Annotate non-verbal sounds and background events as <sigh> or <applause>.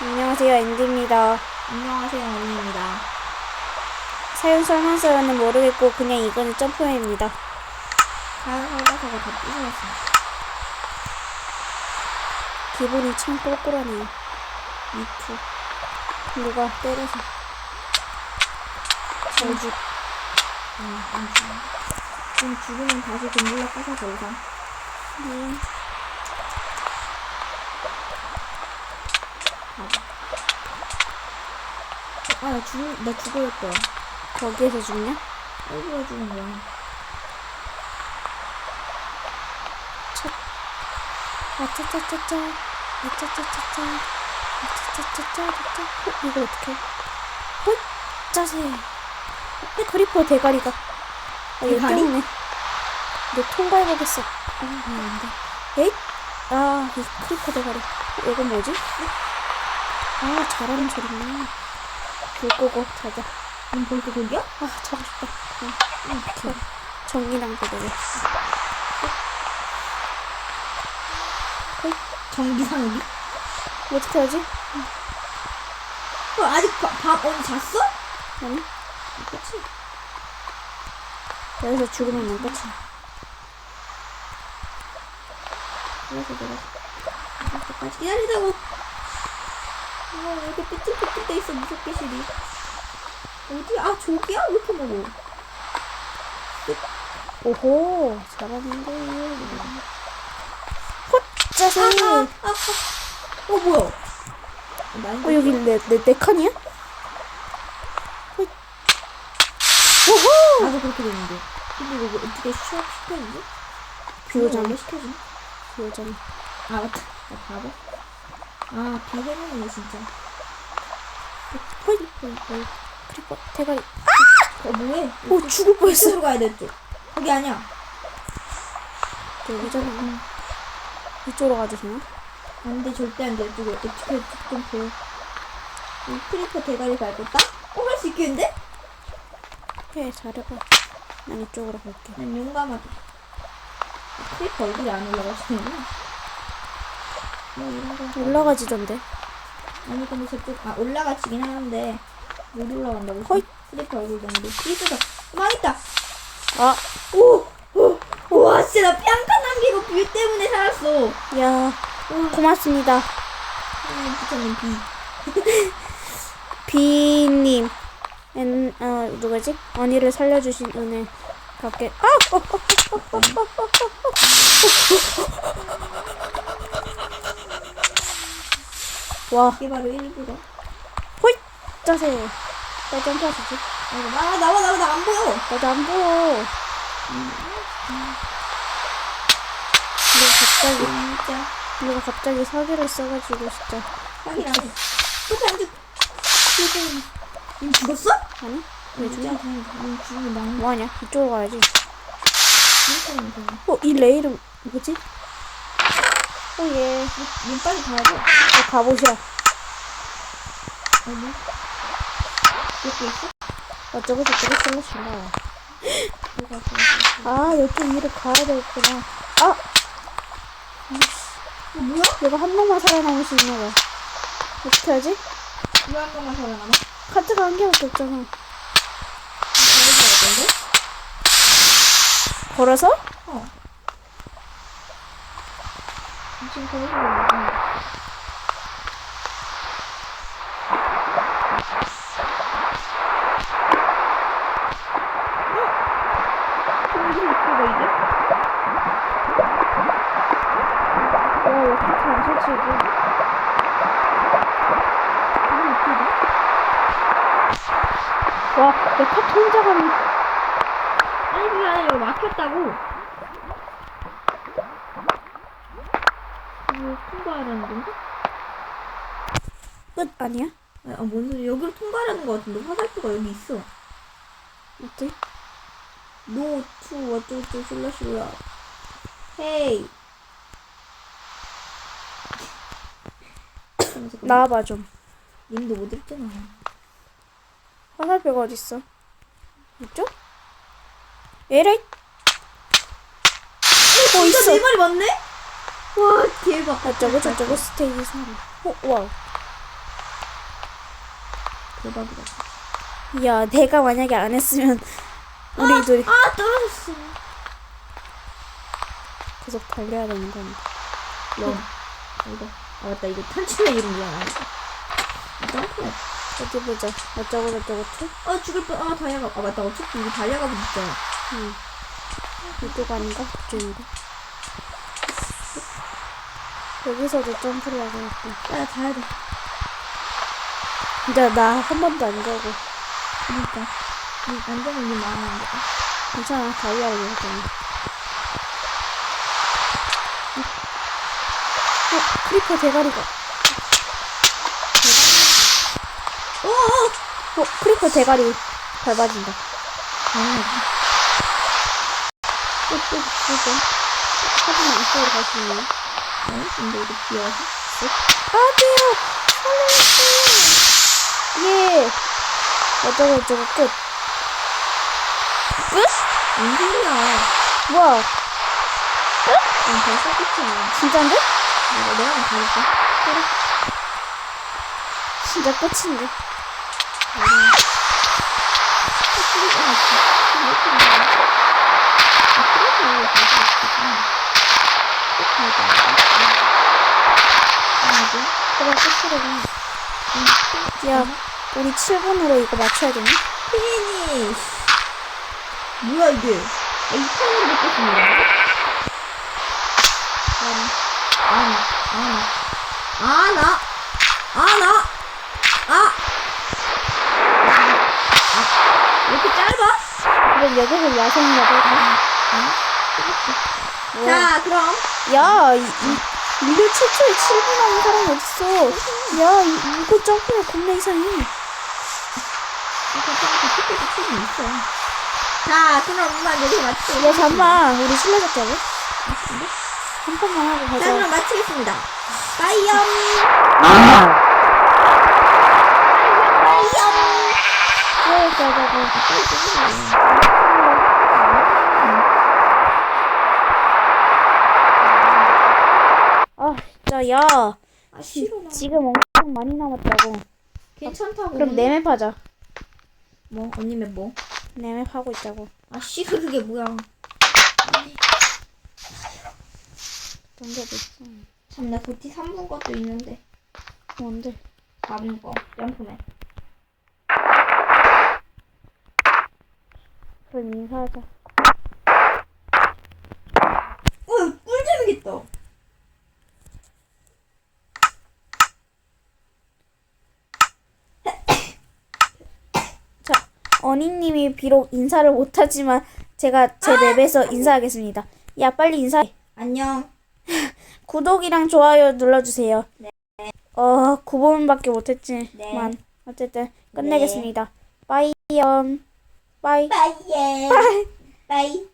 안녕하세요, 앤디입니다. 안녕하세요, 언니입니다. 사연 설명서는 모르겠고 그냥 이거는 점프맨입니다. 다른 설가서가 다 부서졌습니다. 기분이 참 꿀꿀하네요. 미투. 누가 때려서. 저주. 음, 안 죽어. 지금 죽으면 다시 금물러 까서 더 이상. 음, 가자. 아, 나 죽을, 나 죽을 거야. 거기에서 죽냐? 일부러 죽은 거야. 아차차차차. 아 차차차차. 아 차차차차. 어, 이거 어떡해? 헛! 짜세. 어, 크리퍼 대가리가. 아, 얘 대가리? 때문에. 너 통과해보겠어. 아, 안 돼. 에잇! 아, 이 크리퍼 대가리. 어, 이건 뭐지? 아, 잘하는 소리네. 불 끄고 자자. 응, 벌써 거기야? 아, 자고 싶다. 응, 응, 저, 전기랑 대가리. 전기상욱이? 어떻게 하지? 어, 아직 바, 밤, 언니 잤어? 아니? 그치? 여기서 죽으면 난 끝이야. 그래서 내가 기다리자고. 아, 왜 이렇게 삐뚤삐뚤 돼 있어, 무섭게 실이. 어디? 아, 저기야? 왜 이렇게 먹어? 오호, 잘하는데. 헛! 짜세! 아, 아, 어, 아, 아. 어, 뭐야? 나 여기 내, 내, 내 칸이야? 헛! 오호! 나도 그렇게 되는데. 근데 이거 어떻게 수업 시켜주지? 비오잖아. 왜 시켜주나? 비오잖아. 아, 맞다. 나 바보. 아, 비해놓네, 진짜. 헐! 헐, 헐. 크리퍼, 대가리. 어, 뭐해? 오, 죽을 뻔했어. 이쪽으로 가야 돼, 또. 거기 아니야. 여기잖아. 이쪽으로 가주세요. 안 돼, 절대 안 돼. 이쪽으로. 어떻게 좀 보여. 이 크리퍼 대가리 딱? 어, 할 수 있겠는데? 그래, 잘해봐. 난 이쪽으로 갈게. 난 용감하다. 크리퍼 얼굴이 안 올라가시는구나. 뭐. 올라가지던데. 아니 근데 저쪽 아 올라가지긴 하는데 못 올라간다고. 허이. 크리퍼 얼굴 때문에 삐져서 망했다. 아, 오, 오, 와 진짜 나 뺨칸 남기고 뷰 때문에 살았어. 야, 와, 고맙습니다. 아, 부처님 비. <laughs> 비님, 엔, 어, 누구지? 언니를 살려주신 은혜 갚게. 아! 어, 어, 어, 어, 어, 어, 어, 어. 와, 이게 바로 일부러. 호잇! 짜세. 나 점프하시지? 아 나와 나와 나 안 보여. 나도 안 보여. 내가 갑자기, 진짜 내가 갑자기 사기를 써가지고, 진짜. 확인 안 해. 그렇게 안 죽. 지금 님 죽었어? 아니? 왜 진짜 죽냐? 님 죽으면 난 뭐하냐? 이쪽으로 가야지. 어, 이 레일은 뭐지? 오, 예. 님 빨리 가야죠. 어, 갑옷이야. 어디? 여기 있어? 어쩌고 저쩌고 슬래시 나와. 아, 이쪽 위로 가야 되겠구나. 아! 어, 뭐야? 내가 한 명만 살아남을 수 있나 봐. 어떻게 하지? 왜한 번만 살아남아? 카드가 한 개밖에 없잖아. 같은데? 걸어서? 어. 지금 거기서 어떻게 이게? 와, 왜 카트 안 설치해줘? 이게 어떻게 돼? 와, 내 카트 혼자 가는. 아니 그게 아니라 막혔다고 이거 통과하라는 건가? 끝 아니야? 아, 아, 뭔 소리 여기로 통과하라는 거 같은데 화살표가 여기 있어 어때? 노, 투, 어쩌고저쩌고 슬러슬러 헤이 나와봐, 좀. 님도 못 읽잖아 화살표가 어딨어? 이쪽? 에라이! 어, 있어. 내 말이 맞네? 와 대박 어쩌고 저쩌고 스테이지 3. 어, 와우. 대박이다. 야, 내가 만약에 안 했으면 우리 둘이 아 떨어졌어. 계속 달려야 되는. 럼. 아, 이거. 아 맞다 이거 탈출의 이름이야. 점프. 어디 보자. 어쩌고 저쩌고 투? 아 죽을 뻔. 아 다이아가. 아 맞다 어차피 이거 다이아가 붙잖아. 응. 이쪽 아닌가? 그쪽인가? 여기서도 점프를 하고 있고. 야 가야 돼. 진짜 나한 번도 안 가고. 그러니까. 이 안정은 이 마음인데. 괜찮아. 다이아를 먹었잖아. 어, 크리퍼 대가리가. 어어. 어, 크리퍼 대가리 밟아진다. 당연하지. 또, 또, 또, 하지만 이쪽으로 갈수 있네. 어? 근데 이거 비어서. 안 돼요! 살려주세요! 예! 어쩌고 저쩌고 끝. 끝? 뭔 소리야. 뭐야, 난 벌써 끝이야. 진짠데? 내가 내가 한번 가볼까? 진짜 끝인데. 그래, 끝이라고. 야, 우리 7분으로 이거 맞춰야 되니? 피니시 뭐야 이게 아, 이 칸으로 바꿨습니다 아나 아나 아나 아 나 아 아, 이렇게 짧아? 그럼 여기서 야생 먹을까? 뭐야? 자 그럼 야, 이, 이, 인류 최초의 7분 하는 사람이 어딨어? 야, 이, 이거 점프가 겁나 이상해. 괜찮아 티켓도 충분히 있어 자 그럼 엄마 여기서 마치겠습니다 야, 잠만. 우리 술래잡기 하래? 한 판만 하고 자 가자. 그럼 마치겠습니다 빠이염 네, 가자고. 아, 진짜, 야. 아 싫어 나 지금 엄청 많이 남았다고. 괜찮다고 그럼 네맵 하자. 뭐 언니 멤버 네맵 하고 있자고. 아 씨발 그게 뭐야 던져줬어. 참나 도티 3분 것도 있는데 뭔데? 4분 거 점프맨 그럼 인사하자. 어 꿀잼이겠다 자, 어니님이 비록 인사를 못하지만 제가 제 맵에서 인사하겠습니다. 야, 빨리 인사해. 안녕 <laughs> 구독이랑 좋아요 눌러주세요. 어, 9번밖에 못했지만 네. 어쨌든 끝내겠습니다. 빠이염. 빠이. 빠이예 빠이